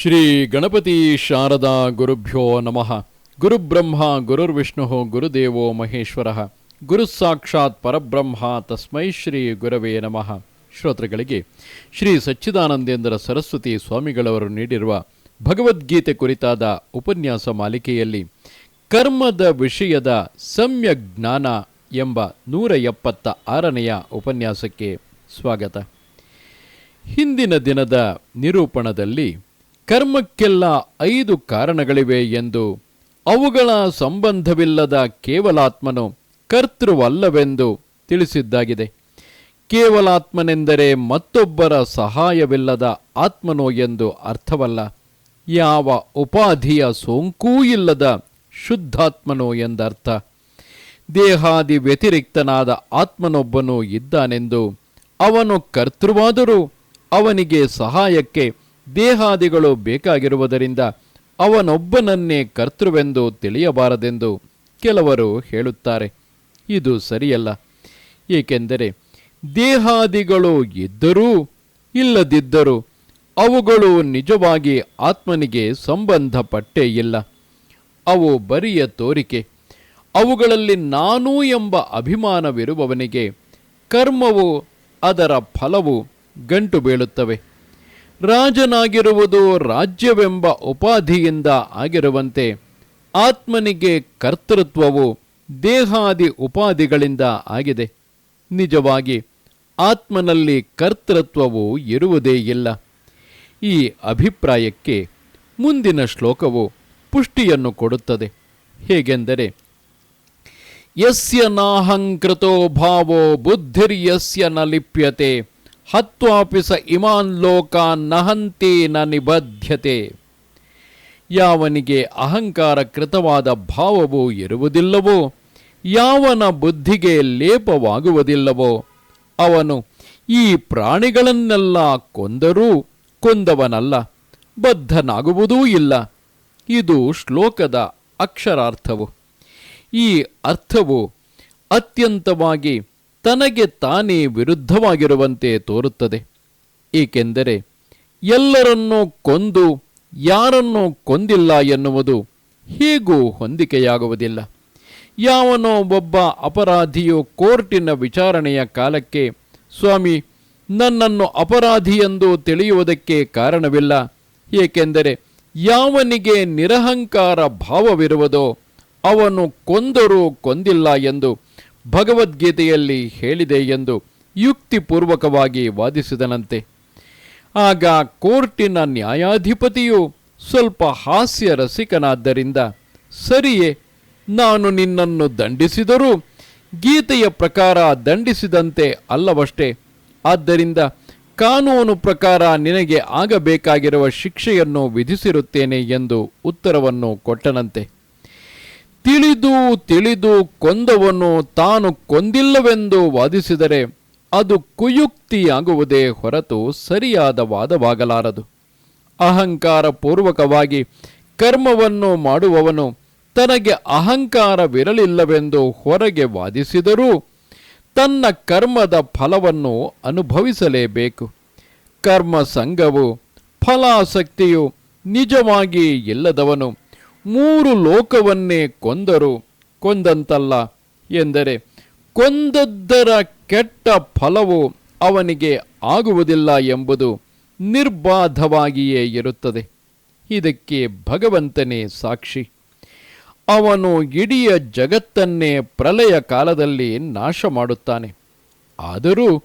ಶ್ರೀ ಗಣಪತಿ ಶಾರದಾ ಗುರುಭ್ಯೋ ನಮಃ. ಗುರುಬ್ರಹ್ಮ, ಗುರುರ್ವಿಷ್ಣು, ಗುರುದೇವೋ ಮಹೇಶ್ವರ. ಗುರು ಸಾಕ್ಷಾತ್ ಪರಬ್ರಹ್ಮ ತಸ್ಮೈ ಶ್ರೀ ಗುರವೇ ನಮಃ. ಶ್ರೋತೃಗಳಿಗೆ, ಶ್ರೀ ಸಚ್ಚಿದಾನಂದೇಂದ್ರ ಸರಸ್ವತಿ ಸ್ವಾಮಿಗಳವರು ನೀಡಿರುವ ಭಗವದ್ಗೀತೆ ಕುರಿತಾದ ಉಪನ್ಯಾಸ ಮಾಲಿಕೆಯಲ್ಲಿ ಕರ್ಮದ ವಿಷಯದ ಸಮ್ಯಕ್ ಜ್ಞಾನ ಎಂಬ ನೂರ ಎಪ್ಪತ್ತ ಆರನೆಯ ಉಪನ್ಯಾಸಕ್ಕೆ ಸ್ವಾಗತ. ಹಿಂದಿನ ದಿನದ ನಿರೂಪಣದಲ್ಲಿ ಕರ್ಮಕ್ಕೆಲ್ಲ ಐದು ಕಾರಣಗಳಿವೆ ಎಂದು ಅವುಗಳ ಸಂಬಂಧವಿಲ್ಲದ ಕೇವಲಾತ್ಮನು ಕರ್ತೃವಲ್ಲವೆಂದು ತಿಳಿಸಿದ್ದಾಗಿದೆ. ಕೇವಲಾತ್ಮನೆಂದರೆ ಮತ್ತೊಬ್ಬರ ಸಹಾಯವಿಲ್ಲದ ಆತ್ಮನೋ ಎಂದು ಅರ್ಥವಲ್ಲ. ಯಾವ ಉಪಾಧಿಯ ಸೋಂಕೂ ಇಲ್ಲದ ಶುದ್ಧಾತ್ಮನೋ ಎಂದರ್ಥ. ದೇಹಾದಿ ವ್ಯತಿರಿಕ್ತನಾದ ಆತ್ಮನೊಬ್ಬನು ಇದ್ದಾನೆಂದು ಅವನು ಕರ್ತೃವಾದರೂ ಅವನಿಗೆ ಸಹಾಯಕ್ಕೆ ದೇಹಾದಿಗಳು ಬೇಕಾಗಿರುವುದರಿಂದ ಅವನೊಬ್ಬನನ್ನೇ ಕರ್ತೃವೆಂದು ತಿಳಿಯಬಾರದೆಂದು ಕೆಲವರು ಹೇಳುತ್ತಾರೆ. ಇದು ಸರಿಯಲ್ಲ. ಏಕೆಂದರೆ ದೇಹಾದಿಗಳು ಇದ್ದರೂ ಇಲ್ಲದಿದ್ದರೂ ಅವುಗಳು ನಿಜವಾಗಿ ಆತ್ಮನಿಗೆ ಸಂಬಂಧಪಟ್ಟೇ ಇಲ್ಲ. ಅವು ಬರಿಯ ತೋರಿಕೆ. ಅವುಗಳಲ್ಲಿ ನಾನು ಎಂಬ ಅಭಿಮಾನವಿರುವವನಿಗೆ ಕರ್ಮವು ಅದರ ಫಲವು ಗಂಟು ಬೀಳುತ್ತವೆ. ರಾಜನಾಗಿರುವುದು ರಾಜ್ಯವೆಂಬ ಉಪಾಧಿಯಿಂದ ಆಗಿರುವಂತೆ ಆತ್ಮನಿಗೆ ಕರ್ತೃತ್ವವು ದೇಹಾದಿ ಉಪಾಧಿಗಳಿಂದ ಆಗಿದೆ. ನಿಜವಾಗಿ ಆತ್ಮನಲ್ಲಿ ಕರ್ತೃತ್ವವು ಇರುವುದೇ ಇಲ್ಲ. ಈ ಅಭಿಪ್ರಾಯಕ್ಕೆ ಮುಂದಿನ ಶ್ಲೋಕವು ಪುಷ್ಟಿಯನ್ನು ಕೊಡುತ್ತದೆ. ಹೇಗೆಂದರೆ, ಯಸ್ಯ ನಾಹಂಕೃತೋ ಭಾವೋ ಬುದ್ಧಿರ್ಯಸ್ಯ ನ ಲಿಪ್ಯತೆ ಹತ್ವಾಪಿ ಸ ಇಮಾನ್ ಲೋಕಾನ್ ನಹಂತೆ ನ ನಿಬದ್ಧತೆ ಯಾವನಿಗೆ ಅಹಂಕಾರ ಕೃತವಾದ ಭಾವವು ಇರುವುದಿಲ್ಲವೋ, ಯಾವನ ಬುದ್ಧಿಗೆ ಲೇಪವಾಗುವುದಿಲ್ಲವೋ, ಅವನು ಈ ಪ್ರಾಣಿಗಳನ್ನೆಲ್ಲ ಕೊಂದರೂ ಕೊಂದವನಲ್ಲ, ಬದ್ಧನಾಗುವುದೂ ಇಲ್ಲ. ಇದು ಶ್ಲೋಕದ ಅಕ್ಷರಾರ್ಥವು. ಈ ಅರ್ಥವು ಅತ್ಯಂತವಾಗಿ ತನಗೆ ತಾನೇ ವಿರುದ್ಧವಾಗಿರುವಂತೆ ತೋರುತ್ತದೆ. ಏಕೆಂದರೆ ಎಲ್ಲರನ್ನೂ ಕೊಂದು ಯಾರನ್ನೂ ಕೊಂದಿಲ್ಲ ಎನ್ನುವುದು ಹೀಗೂ ಹೊಂದಿಕೆಯಾಗುವುದಿಲ್ಲ. ಯಾವನೋ ಒಬ್ಬ ಅಪರಾಧಿಯು ಕೋರ್ಟಿನ ವಿಚಾರಣೆಯ ಕಾಲಕ್ಕೆ, ಸ್ವಾಮಿ, ನನ್ನನ್ನು ಅಪರಾಧಿ ಎಂದು ತಿಳಿಯುವುದಕ್ಕೆ ಕಾರಣವಿಲ್ಲ. ಏಕೆಂದರೆ ಯಾವನಿಗೆ ನಿರಹಂಕಾರ ಭಾವವಿರುವುದೋ ಅವನು ಕೊಂದರೂ ಕೊಂದಿಲ್ಲ ಎಂದು ಭಗವದ್ಗೀತೆಯಲ್ಲಿ ಹೇಳಿದೆ ಎಂದು ಯುಕ್ತಿಪೂರ್ವಕವಾಗಿ ವಾದಿಸಿದನಂತೆ. ಆಗ ಕೋರ್ಟಿನ ನ್ಯಾಯಾಧಿಪತಿಯು ಸ್ವಲ್ಪ ಹಾಸ್ಯ ರಸಿಕನಾದ್ದರಿಂದ, ಸರಿಯೇ, ನಾನು ನಿನ್ನನ್ನು ದಂಡಿಸಿದರೂ ಗೀತೆಯ ಪ್ರಕಾರ ದಂಡಿಸಿದಂತೆ ಅಲ್ಲವಷ್ಟೇ. ಆದ್ದರಿಂದ ಕಾನೂನು ಪ್ರಕಾರ ನಿನಗೆ ಆಗಬೇಕಾಗಿರುವ ಶಿಕ್ಷೆಯನ್ನು ವಿಧಿಸಿರುತ್ತೇನೆ ಎಂದು ಉತ್ತರವನ್ನು ಕೊಟ್ಟನಂತೆ. ತಿಳಿದು ತಿಳಿದು ಕೊಂದವನು ತಾನು ಕೊಂದಿಲ್ಲವೆಂದು ವಾದಿಸಿದರೆ ಅದು ಕುಯುಕ್ತಿಯಾಗುವುದೇ ಹೊರತು ಸರಿಯಾದ ವಾದವಾಗಲಾರದು. ಅಹಂಕಾರ ಪೂರ್ವಕವಾಗಿ ಕರ್ಮವನ್ನು ಮಾಡುವವನು ತನಗೆ ಅಹಂಕಾರವಿರಲಿಲ್ಲವೆಂದು ಹೊರಗೆ ವಾದಿಸಿದರೂ ತನ್ನ ಕರ್ಮದ ಫಲವನ್ನು ಅನುಭವಿಸಲೇಬೇಕು. ಕರ್ಮ ಸಂಘವು ಫಲಾಸಕ್ತಿಯು ನಿಜವಾಗಿ ಇಲ್ಲದವನು ಮೂರು ಲೋಕವನ್ನೇ ಕೊಂದರು, ಕೊಂದಂತಲ್ಲ ಎಂದರೆ, ಕೊಂದದ್ದರ ಕೆಟ್ಟ ಫಲವು ಅವನಿಗೆ ಆಗುವುದಿಲ್ಲ ಎಂಬುದು ನಿರ್ಬಾಧವಾಗಿಯೇ ಇರುತ್ತದೆ. ಇದಕ್ಕೆ ಭಗವಂತನೇ ಸಾಕ್ಷಿ. ಅವನು ಇಡೀ ಜಗತ್ತನ್ನೇ ಪ್ರಲಯ ಕಾಲದಲ್ಲಿ ನಾಶ ಮಾಡುತ್ತಾನೆ ಆದರೂ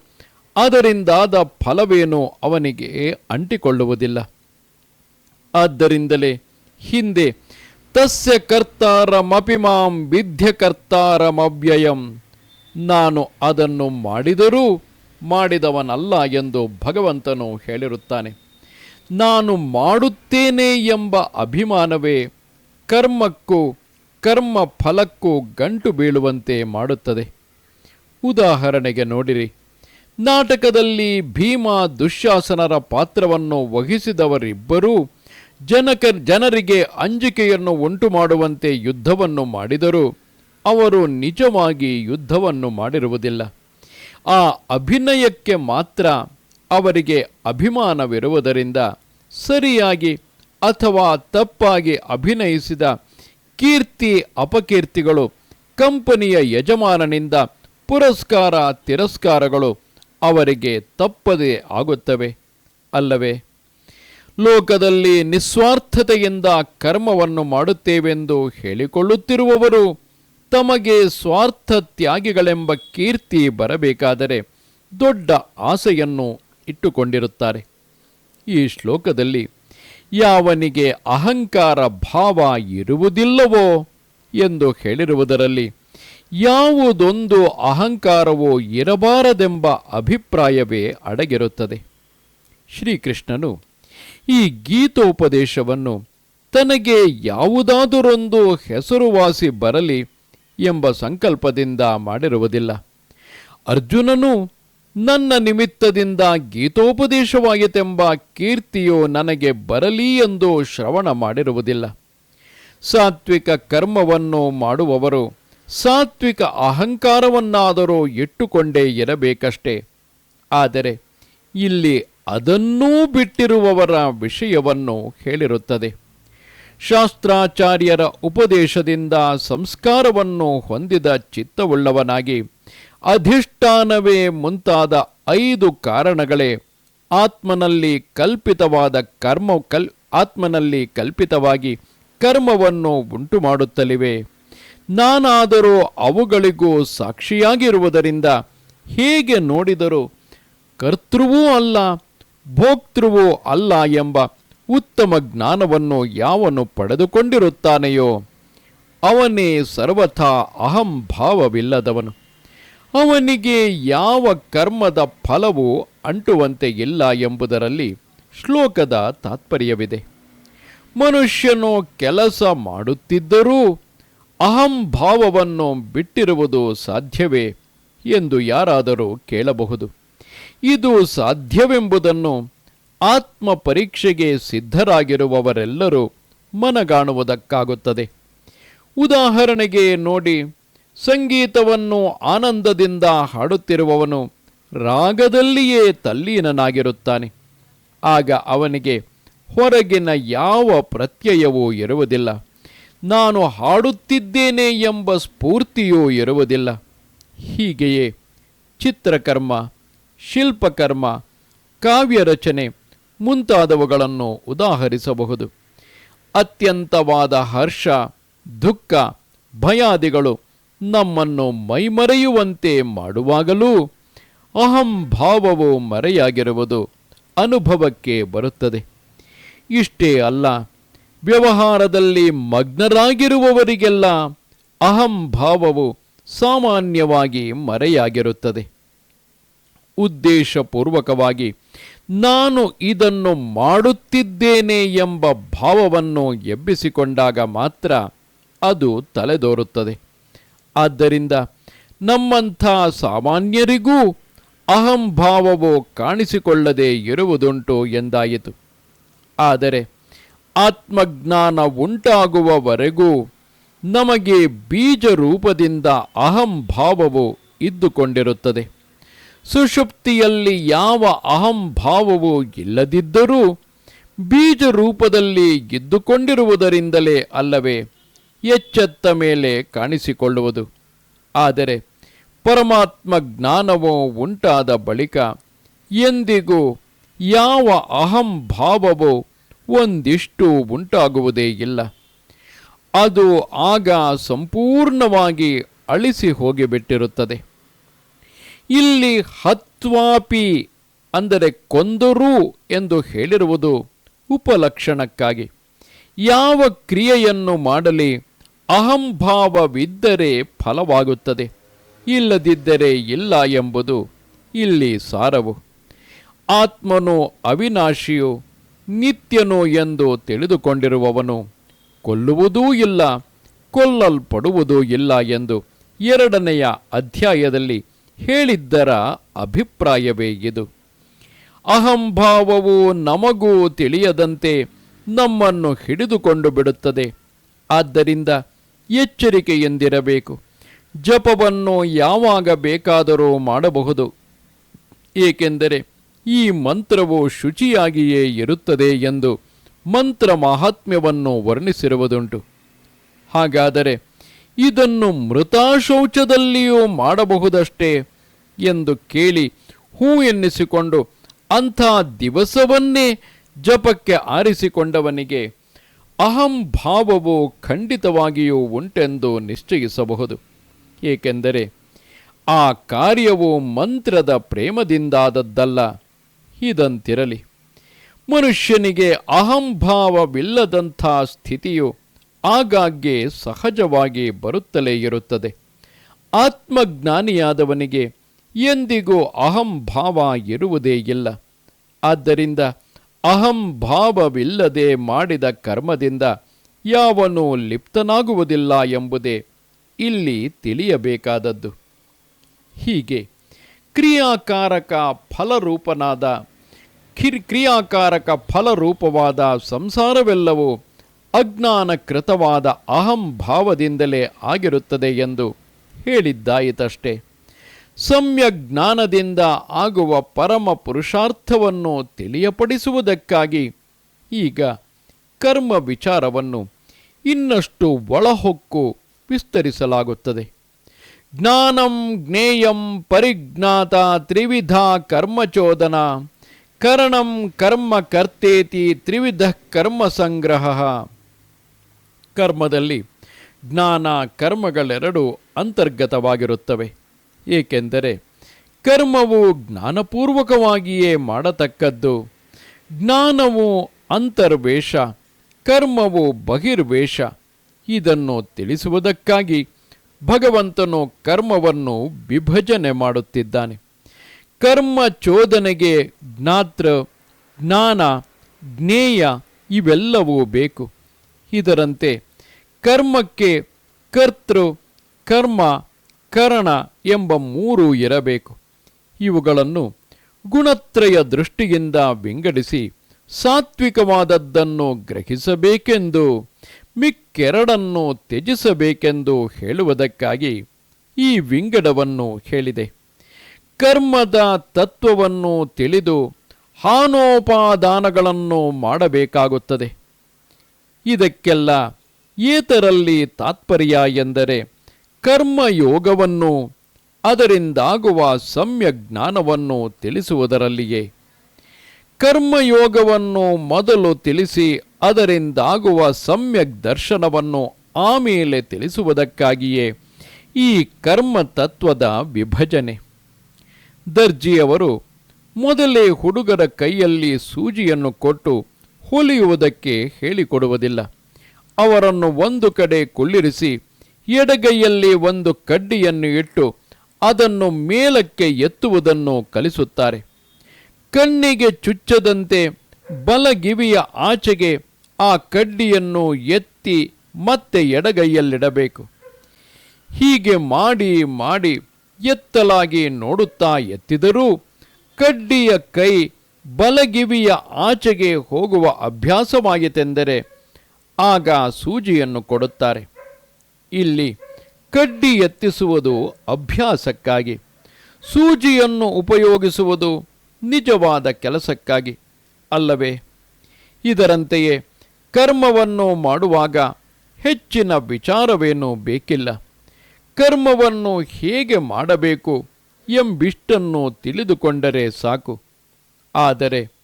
ಅದರಿಂದಾದ ಫಲವೇನೂ ಅವನಿಗೆ ಅಂಟಿಕೊಳ್ಳುವುದಿಲ್ಲ. ಆದ್ದರಿಂದಲೇ ಹಿಂದೆ ತಸ್ಯ ಕರ್ತಾರಮಪಿ ಮಾಂ ವಿದ್ಯ ಕರ್ತಾರಮವ್ಯಯಂ. ನಾನು ಅದನ್ನು ಮಾಡಿದರೂ ಮಾಡಿದವನಲ್ಲ ಎಂದು ಭಗವಂತನು ಹೇಳಿರುತ್ತಾನೆ. ನಾನು ಮಾಡುತ್ತೇನೆ ಎಂಬ ಅಭಿಮಾನವೇ ಕರ್ಮಕ್ಕೂ ಕರ್ಮ ಫಲಕ್ಕೂ ಗಂಟು ಬೀಳುವಂತೆ ಮಾಡುತ್ತದೆ. ಉದಾಹರಣೆಗೆ ನೋಡಿರಿ, ನಾಟಕದಲ್ಲಿ ಭೀಮ ದುಶ್ಯಾಸನರ ಪಾತ್ರವನ್ನು ವಹಿಸಿದವರಿಬ್ಬರೂ ಜನಕ ಜನರಿಗೆ ಅಂಜಿಕೆಯನ್ನು ಉಂಟು ಮಾಡುವಂತೆ ಯುದ್ಧವನ್ನು ಮಾಡಿದರೂ ಅವರು ನಿಜವಾಗಿ ಯುದ್ಧವನ್ನು ಮಾಡಿರುವುದಿಲ್ಲ. ಆ ಅಭಿನಯಕ್ಕೆ ಮಾತ್ರ ಅವರಿಗೆ ಅಭಿಮಾನವಿರುವುದರಿಂದ ಸರಿಯಾಗಿ ಅಥವಾ ತಪ್ಪಾಗಿ ಅಭಿನಯಿಸಿದ ಕೀರ್ತಿ ಅಪಕೀರ್ತಿಗಳು ಕಂಪನಿಯ ಯಜಮಾನನಿಂದ ಪುರಸ್ಕಾರ ತಿರಸ್ಕಾರಗಳು ಅವರಿಗೆ ತಪ್ಪದೇ ಆಗುತ್ತವೆ, ಅಲ್ಲವೇ? ಲೋಕದಲ್ಲಿ ನಿಸ್ವಾರ್ಥತೆಯಿಂದ ಕರ್ಮವನ್ನು ಮಾಡುತ್ತೇವೆಂದು ಹೇಳಿಕೊಳ್ಳುತ್ತಿರುವವರು ತಮಗೆ ಸ್ವಾರ್ಥ ತ್ಯಾಗಿಗಳೆಂಬ ಕೀರ್ತಿ ಬರಬೇಕಾದರೆ ದೊಡ್ಡ ಆಸೆಯನ್ನು ಇಟ್ಟುಕೊಂಡಿರುತ್ತಾರೆ. ಈ ಶ್ಲೋಕದಲ್ಲಿ ಯಾವನಿಗೆ ಅಹಂಕಾರ ಭಾವ ಇರುವುದಿಲ್ಲವೋ ಎಂದು ಹೇಳಿರುವುದರಲ್ಲಿ ಯಾವುದೊಂದು ಅಹಂಕಾರವೋ ಇರಬಾರದೆಂಬ ಅಭಿಪ್ರಾಯವೇ ಅಡಗಿರುತ್ತದೆ. ಶ್ರೀಕೃಷ್ಣನು ಈ ಗೀತೋಪದೇಶವನ್ನು ತನಗೆ ಯಾವುದಾದರೊಂದು ಹೆಸರುವಾಸಿ ಬರಲಿ ಎಂಬ ಸಂಕಲ್ಪದಿಂದ ಮಾಡಿರುವುದಿಲ್ಲ. ಅರ್ಜುನನು ನನ್ನ ನಿಮಿತ್ತದಿಂದ ಗೀತೋಪದೇಶವಾಯಿತೆಂಬ ಕೀರ್ತಿಯು ನನಗೆ ಬರಲಿ ಎಂದು ಶ್ರವಣ ಮಾಡಿರುವುದಿಲ್ಲ. ಸಾತ್ವಿಕ ಕರ್ಮವನ್ನು ಮಾಡುವವರು ಸಾತ್ವಿಕ ಅಹಂಕಾರವನ್ನಾದರೂ ಇಟ್ಟುಕೊಂಡೇ ಇರಬೇಕಷ್ಟೇ. ಆದರೆ ಇಲ್ಲಿ ಅದನ್ನೂ ಬಿಟ್ಟಿರುವವರ ವಿಷಯವನ್ನು ಹೇಳಿರುತ್ತದೆ. ಶಾಸ್ತ್ರಾಚಾರ್ಯರ ಉಪದೇಶದಿಂದ ಸಂಸ್ಕಾರವನ್ನು ಹೊಂದಿದ ಚಿತ್ತವುಳ್ಳವನಾಗಿ ಅಧಿಷ್ಠಾನವೇ ಮುಂತಾದ ಐದು ಕಾರಣಗಳೇ ಆತ್ಮನಲ್ಲಿ ಕಲ್ಪಿತವಾದ ಕರ್ಮ ಕಲ್ ಆತ್ಮನಲ್ಲಿ ಕಲ್ಪಿತವಾಗಿ ಕರ್ಮವನ್ನು ಉಂಟು ಮಾಡುತ್ತಲಿವೆ ನಾನಾದರೂ ಅವುಗಳಿಗೂ ಸಾಕ್ಷಿಯಾಗಿರುವುದರಿಂದ ಹೇಗೆ ನೋಡಿದರೂ ಕರ್ತೃವೂ ಅಲ್ಲ. ಭೋಕ್ತೃವೂ ಅಲ್ಲ ಎಂಬ ಉತ್ತಮ ಜ್ಞಾನವನ್ನು ಯಾವನು ಪಡೆದುಕೊಂಡಿರುತ್ತಾನೆಯೋ, ಅವನೇ ಸರ್ವಥಾ ಅಹಂಭಾವವಿಲ್ಲದವನು ಅವನಿಗೆ ಯಾವ ಕರ್ಮದ ಫಲವು ಅಂಟುವಂತೆ ಇಲ್ಲ ಎಂಬುದರಲ್ಲಿ ಶ್ಲೋಕದ ತಾತ್ಪರ್ಯವಿದೆ. ಮನುಷ್ಯನು ಕೆಲಸ ಮಾಡುತ್ತಿದ್ದರೂ ಅಹಂಭಾವವನ್ನು ಬಿಟ್ಟಿರುವುದು ಸಾಧ್ಯವೇ ಎಂದು ಯಾರಾದರೂ ಕೇಳಬಹುದು. ಇದು ಸಾಧ್ಯವೆಂಬುದನ್ನು ಆತ್ಮ ಪರೀಕ್ಷೆಗೆ ಸಿದ್ಧರಾಗಿರುವವರೆಲ್ಲರೂ ಮನಗಾಣುವುದಕ್ಕಾಗುತ್ತದೆ. ಉದಾಹರಣೆಗೆ ನೋಡಿ, ಸಂಗೀತವನ್ನು ಆನಂದದಿಂದ ಹಾಡುತ್ತಿರುವವನು ರಾಗದಲ್ಲಿಯೇ ತಲ್ಲೀನನಾಗಿರುತ್ತಾನೆ. ಆಗ ಅವನಿಗೆ ಹೊರಗಿನ ಯಾವ ಪ್ರತ್ಯಯವೂ ಇರುವುದಿಲ್ಲ. ನಾನು ಹಾಡುತ್ತಿದ್ದೇನೆ ಎಂಬ ಸ್ಫೂರ್ತಿಯೂ ಇರುವುದಿಲ್ಲ. ಹೀಗೆಯೇ ಚಿತ್ರಕರ್ಮ ಶಿಲ್ಪಕರ್ಮ, ಕಾವ್ಯ ರಚನೆ ಮುಂತಾದವುಗಳನ್ನು ಉದಾಹರಿಸಬಹುದು. ಅತ್ಯಂತವಾದ ಹರ್ಷ, ದುಃಖ, ಭಯಾದಿಗಳು ನಮ್ಮನ್ನು ಮೈಮರೆಯುವಂತೆ ಮಾಡುವಾಗಲೂ ಅಹಂಭಾವವು ಮರೆಯಾಗಿರುವುದು ಅನುಭವಕ್ಕೆ ಬರುತ್ತದೆ. ಇಷ್ಟೇ ಅಲ್ಲ, ವ್ಯವಹಾರದಲ್ಲಿ ಮಗ್ನರಾಗಿರುವವರಿಗೆಲ್ಲ ಅಹಂಭಾವವು ಸಾಮಾನ್ಯವಾಗಿ ಮರೆಯಾಗಿರುತ್ತದೆ. ಉದ್ದೇಶಪೂರ್ವಕವಾಗಿ, ನಾನು ಇದನ್ನು ಮಾಡುತ್ತಿದ್ದೇನೆ ಎಂಬ ಭಾವವನ್ನು ಎಬ್ಬಿಸಿಕೊಂಡಾಗ ಮಾತ್ರ ಅದು ತಲೆದೋರುತ್ತದೆ. ಆದ್ದರಿಂದ ನಮ್ಮಂಥ ಸಾಮಾನ್ಯರಿಗೂ ಅಹಂಭಾವವು ಕಾಣಿಸಿಕೊಳ್ಳದೆ ಇರುವುದುಂಟು ಎಂದಾಯಿತು. ಆದರೆ ಆತ್ಮಜ್ಞಾನ ಉಂಟಾಗುವವರೆಗೂ ನಮಗೆ ಬೀಜ ರೂಪದಿಂದ ಅಹಂಭಾವವು ಇದ್ದುಕೊಂಡಿರುತ್ತದೆ. ಸುಷುಪ್ತಿಯಲ್ಲಿ ಯಾವ ಅಹಂಭಾವವೂ ಇಲ್ಲದಿದ್ದರೂ ಬೀಜ ರೂಪದಲ್ಲಿ ಇದ್ದುಕೊಂಡಿರುವುದರಿಂದಲೇ ಅಲ್ಲವೇ ಎಚ್ಚೆತ್ತ ಮೇಲೆ ಕಾಣಿಸಿಕೊಳ್ಳುವುದು. ಆದರೆ ಪರಮಾತ್ಮ ಜ್ಞಾನವು ಉಂಟಾದ ಬಳಿಕ ಎಂದಿಗೂ ಯಾವ ಅಹಂಭಾವವು ಒಂದಿಷ್ಟು ಉಂಟಾಗುವುದೇ ಇಲ್ಲ. ಅದು ಆಗ ಸಂಪೂರ್ಣವಾಗಿ ಅಳಿಸಿ ಹೋಗಿಬಿಟ್ಟಿರುತ್ತದೆ. ಇಲ್ಲಿ ಹತ್ವಾಪಿ ಅಂದರೆ ಕೊಂದರು ಎಂದು ಹೇಳಿರುವುದು ಉಪಲಕ್ಷಣಕ್ಕಾಗಿ. ಯಾವ ಕ್ರಿಯೆಯನ್ನು ಮಾಡಲಿ ಅಹಂಭಾವವಿದ್ದರೆ ಫಲವಾಗುತ್ತದೆ. ಇಲ್ಲದಿದ್ದರೆ ಇಲ್ಲ ಎಂಬುದು ಇಲ್ಲಿ ಸಾರವು. ಆತ್ಮನು ಅವಿನಾಶಿಯು ನಿತ್ಯನು ಎಂದು ತಿಳಿದುಕೊಂಡಿರುವವನು ಕೊಲ್ಲುವುದೂ ಇಲ್ಲ, ಕೊಲ್ಲಲ್ಪಡುವುದೂ ಇಲ್ಲ ಎಂದು ಎರಡನೆಯ ಅಧ್ಯಾಯದಲ್ಲಿ ಹೇಳಿದ್ದರ ಅಭಿಪ್ರಾಯವೇ ಇದು. ಅಹಂಭಾವವು ನಮಗೂ ತಿಳಿಯದಂತೆ ನಮ್ಮನ್ನು ಹಿಡಿದುಕೊಂಡು ಬಿಡುತ್ತದೆ. ಆದ್ದರಿಂದ ಎಚ್ಚರಿಕೆಯಿಂದಿರಬೇಕು ಜಪವನ್ನು ಯಾವಾಗ ಬೇಕಾದರೂ ಮಾಡಬಹುದು. ಏಕೆಂದರೆ ಈ ಮಂತ್ರವು ಶುಚಿಯಾಗಿಯೇ ಇರುತ್ತದೆ ಎಂದು ಮಂತ್ರ ಮಾಹಾತ್ಮ್ಯವನ್ನು ವರ್ಣಿಸಿರುವುದುಂಟು. ಹಾಗಾದರೆ ಇದನ್ನು ಮೃತಾಶೌಚದಲ್ಲಿಯೂ ಮಾಡಬಹುದಷ್ಟೇ ಎಂದು ಕೇಳಿ ಹೂ ಎನ್ನಿಸಿಕೊಂಡು ಅಂಥ ದಿವಸವನ್ನೇ ಜಪಕ್ಕೆ ಆರಿಸಿಕೊಂಡವನಿಗೆ ಅಹಂಭಾವವು ಖಂಡಿತವಾಗಿಯೂ ಉಂಟೆಂದು ನಿಶ್ಚಯಿಸಬಹುದು. ಏಕೆಂದರೆ ಆ ಕಾರ್ಯವು ಮಂತ್ರದ ಪ್ರೇಮದಿಂದಾದದ್ದಲ್ಲ. ಇದಂತಿರಲಿ. ಮನುಷ್ಯನಿಗೆ ಅಹಂಭಾವವಿಲ್ಲದಂಥ ಸ್ಥಿತಿಯು ಆಗಾಗ್ಗೆ ಸಹಜವಾಗಿ ಬರುತ್ತಲೇ ಇರುತ್ತದೆ. ಆತ್ಮಜ್ಞಾನಿಯಾದವನಿಗೆ ಎಂದಿಗೂ ಅಹಂಭಾವ ಇರುವುದೇ ಇಲ್ಲ. ಆದ್ದರಿಂದ ಅಹಂಭಾವವಿಲ್ಲದೆ ಮಾಡಿದ ಕರ್ಮದಿಂದ ಯಾವನೂ ಲಿಪ್ತನಾಗುವುದಿಲ್ಲ ಎಂಬುದೇ ಇಲ್ಲಿ ತಿಳಿಯಬೇಕಾದದ್ದು. ಹೀಗೆ ಕ್ರಿಯಾಕಾರಕ ಫಲರೂಪನಾದ ಕಿರ್, ಕ್ರಿಯಾಕಾರಕ ಫಲರೂಪವಾದ ಸಂಸಾರವೆಲ್ಲವೂ ಅಜ್ಞಾನಕೃತವಾದ ಅಹಂಭಾವದಿಂದಲೇ ಆಗಿರುತ್ತದೆ ಎಂದು ಹೇಳಿದ್ದಾಯಿತಷ್ಟೇ. ಸಮ್ಯಜ್ಞಾನದಿಂದ ಆಗುವ ಪರಮ ಪುರುಷಾರ್ಥವನ್ನು ತಿಳಿಯಪಡಿಸುವುದಕ್ಕಾಗಿ ಈಗ ಕರ್ಮ ವಿಚಾರವನ್ನು ಇನ್ನಷ್ಟು ಒಳಹೊಕ್ಕು ವಿಸ್ತರಿಸಲಾಗುತ್ತದೆ. ಜ್ಞಾನಂ ಜ್ಞೇಯಂ ಪರಿಜ್ಞಾತ ತ್ರಿವಿಧ ಕರ್ಮಚೋದನ ಕರಣಂ ಕರ್ಮ ಕರ್ತೇತಿ ತ್ರಿವಿಧ ಕರ್ಮ ಸಂಗ್ರಹ. ಕರ್ಮದಲ್ಲಿ ಜ್ಞಾನ ಕರ್ಮಗಳೆರಡು ಅಂತರ್ಗತವಾಗಿರುತ್ತವೆ. ಏಕೆಂದರೆ ಕರ್ಮವು ಜ್ಞಾನಪೂರ್ವಕವಾಗಿಯೇ ಮಾಡತಕ್ಕದ್ದು. ಜ್ಞಾನವು ಅಂತರ್ವೇಷ, ಕರ್ಮವು ಬಹಿರ್ವೇಷ. ಇದನ್ನು ತಿಳಿಸುವುದಕ್ಕಾಗಿ ಭಗವಂತನು ಕರ್ಮವನ್ನು ವಿಭಜನೆ ಮಾಡುತ್ತಿದ್ದಾನೆ. ಕರ್ಮ ಚೋದನೆಗೆ ಜ್ಞಾತೃ, ಜ್ಞಾನ, ಜ್ಞೇಯ ಇವೆಲ್ಲವೂ ಬೇಕು. ಇದರಂತೆ ಕರ್ಮಕ್ಕೆ ಕರ್ತೃ, ಕರ್ಮ, ಕರಣ ಎಂಬ ಮೂರು ಇರಬೇಕು. ಇವುಗಳನ್ನು ಗುಣತ್ರಯ ದೃಷ್ಟಿಯಿಂದ ವಿಂಗಡಿಸಿ ಸಾತ್ವಿಕವಾದದ್ದನ್ನು ಗ್ರಹಿಸಬೇಕೆಂದು, ಮಿಕ್ಕೆರಡನ್ನು ತ್ಯಜಿಸಬೇಕೆಂದು ಹೇಳುವುದಕ್ಕಾಗಿ ಈ ವಿಂಗಡವನ್ನು ಹೇಳಿದೆ. ಕರ್ಮದ ತತ್ವವನ್ನು ತಿಳಿದು ಹಾನೋಪಾದಾನಗಳನ್ನು ಮಾಡಬೇಕಾಗುತ್ತದೆ. ಇದಕ್ಕೆಲ್ಲ ಏತರಲ್ಲಿ ತಾತ್ಪರ್ಯ ಎಂದರೆ ಕರ್ಮಯೋಗವನ್ನು, ಅದರಿಂದಾಗುವ ಸಮ್ಯ ಜ್ಞಾನವನ್ನು ತಿಳಿಸುವುದರಲ್ಲಿಯೇ. ಕರ್ಮಯೋಗವನ್ನು ಮೊದಲು ತಿಳಿಸಿ, ಅದರಿಂದಾಗುವ ಸಮ್ಯಕ್ ದರ್ಶನವನ್ನು ಆಮೇಲೆ ತಿಳಿಸುವುದಕ್ಕಾಗಿಯೇ ಈ ಕರ್ಮ ತತ್ವದ ವಿಭಜನೆ. ದರ್ಜಿಯವರು ಮೊದಲೇ ಹುಡುಗರ ಕೈಯಲ್ಲಿ ಸೂಜಿಯನ್ನು ಕೊಟ್ಟು ಹೊಲಿಯುವುದಕ್ಕೆ ಹೇಳಿಕೊಡುವುದಿಲ್ಲ. ಅವರನ್ನು ಒಂದು ಕಡೆ ಕುಳ್ಳಿರಿಸಿ, ಎಡಗೈಯಲ್ಲಿ ಒಂದು ಕಡ್ಡಿಯನ್ನು ಇಟ್ಟು ಅದನ್ನು ಮೇಲಕ್ಕೆ ಎತ್ತುವುದನ್ನು ಕಲಿಸುತ್ತಾರೆ. ಕಣ್ಣಿಗೆ ಚುಚ್ಚದಂತೆ ಬಲಗಿವಿಯ ಆಚೆಗೆ ಆ ಕಡ್ಡಿಯನ್ನು ಎತ್ತಿ ಮತ್ತೆ ಎಡಗೈಯಲ್ಲಿಡಬೇಕು. ಹೀಗೆ ಮಾಡಿ ಮಾಡಿ ಎತ್ತಲಾಗಿ ನೋಡುತ್ತಾ ಎತ್ತಿದರೂ ಕಡ್ಡಿಯ ಕೈ ಬಲಗಿವಿಯ ಆಚೆಗೆ ಹೋಗುವ ಅಭ್ಯಾಸವಾಯಿತೆಂದರೆ ಆಗ ಸೂಜಿಯನ್ನು ಕೊಡುತ್ತಾರೆ. ಇಲ್ಲಿ ಕಡ್ಡಿ ಎತ್ತಿಸುವುದು ಅಭ್ಯಾಸಕ್ಕಾಗಿ, ಸೂಜಿಯನ್ನು ಉಪಯೋಗಿಸುವುದು ನಿಜವಾದ ಕೆಲಸಕ್ಕಾಗಿ ಅಲ್ಲವೇ? ಇದರಂತೆಯೇ ಕರ್ಮವನ್ನು ಮಾಡುವಾಗ ಹೆಚ್ಚಿನ ವಿಚಾರವೇನೂ ಬೇಕಿಲ್ಲ. ಕರ್ಮವನ್ನು ಹೇಗೆ ಮಾಡಬೇಕು ಎಂಬಿಷ್ಟನ್ನು ತಿಳಿದುಕೊಂಡರೆ ಸಾಕು. ಆದರೆ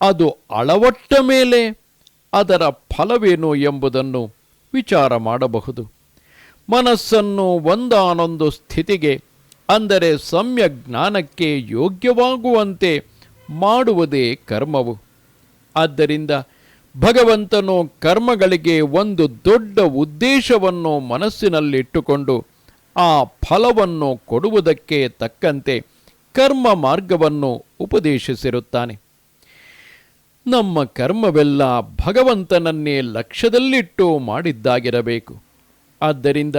ಅದು ಅಳವಟ್ಟ ಮೇಲೆ ಅದರ ಫಲವೇನು ಎಂಬುದನ್ನು ವಿಚಾರ ಮಾಡಬಹುದು. ಮನಸ್ಸನ್ನು ಒಂದಾನೊಂದು ಸ್ಥಿತಿಗೆ, ಅಂದರೆ ಸಮ್ಯ ಜ್ಞಾನಕ್ಕೆ ಯೋಗ್ಯವಾಗುವಂತೆ ಮಾಡುವುದೇ ಕರ್ಮವು. ಆದ್ದರಿಂದ ಭಗವಂತನು ಕರ್ಮಗಳಿಗೆ ಒಂದು ದೊಡ್ಡ ಉದ್ದೇಶವನ್ನು ಮನಸ್ಸಿನಲ್ಲಿಟ್ಟುಕೊಂಡು ಆ ಫಲವನ್ನು ಕೊಡುವುದಕ್ಕೆ ತಕ್ಕಂತೆ ಕರ್ಮ ಮಾರ್ಗವನ್ನು ಉಪದೇಶಿಸಿರುತ್ತಾನೆ. ನಮ್ಮ ಕರ್ಮವೆಲ್ಲ ಭಗವಂತನನ್ನೇ ಲಕ್ಷ್ಯದಲ್ಲಿಟ್ಟು ಮಾಡಿದ್ದಾಗಿರಬೇಕು. ಆದ್ದರಿಂದ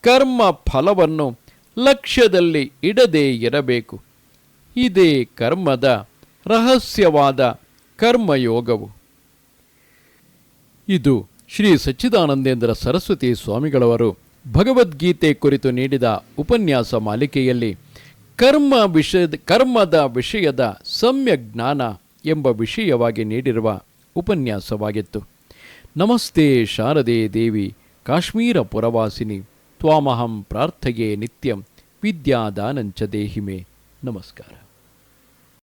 ಕರ್ಮ ಫಲವನ್ನು ಲಕ್ಷ್ಯದಲ್ಲಿ ಇಡದೇ ಇರಬೇಕು. ಇದೇ ಕರ್ಮದ ರಹಸ್ಯವಾದ ಕರ್ಮಯೋಗವು. ಇದು ಶ್ರೀ ಸಚ್ಚಿದಾನಂದೇಂದ್ರ ಸರಸ್ವತಿ ಸ್ವಾಮಿಗಳವರು ಭಗವದ್ಗೀತೆ ಕುರಿತು ನೀಡಿದ ಉಪನ್ಯಾಸ ಮಾಲಿಕೆಯಲ್ಲಿ ಕರ್ಮ ವಿಷಯದ, ಕರ್ಮದ ವಿಷಯದ ಸಮ್ಯ ಜ್ಞಾನ ಎಂಬ ವಿಷಯವಾಗಿ ನೀಡಿರುವ ಉಪನ್ಯಾಸವಾಗಿತ್ತು. ನಮಸ್ತೆ ಶಾರದೆ ದೇವಿ, ಕಾಶ್ಮೀರ ಪುರವಾಸಿನಿ, ತ್ವಾಮಹಂ ಪ್ರಾರ್ಥೆಯೇ ನಿತ್ಯಂ, ವಿದ್ಯಾದಾನಂಚ ದೇಹಿಮೆ. ನಮಸ್ಕಾರ.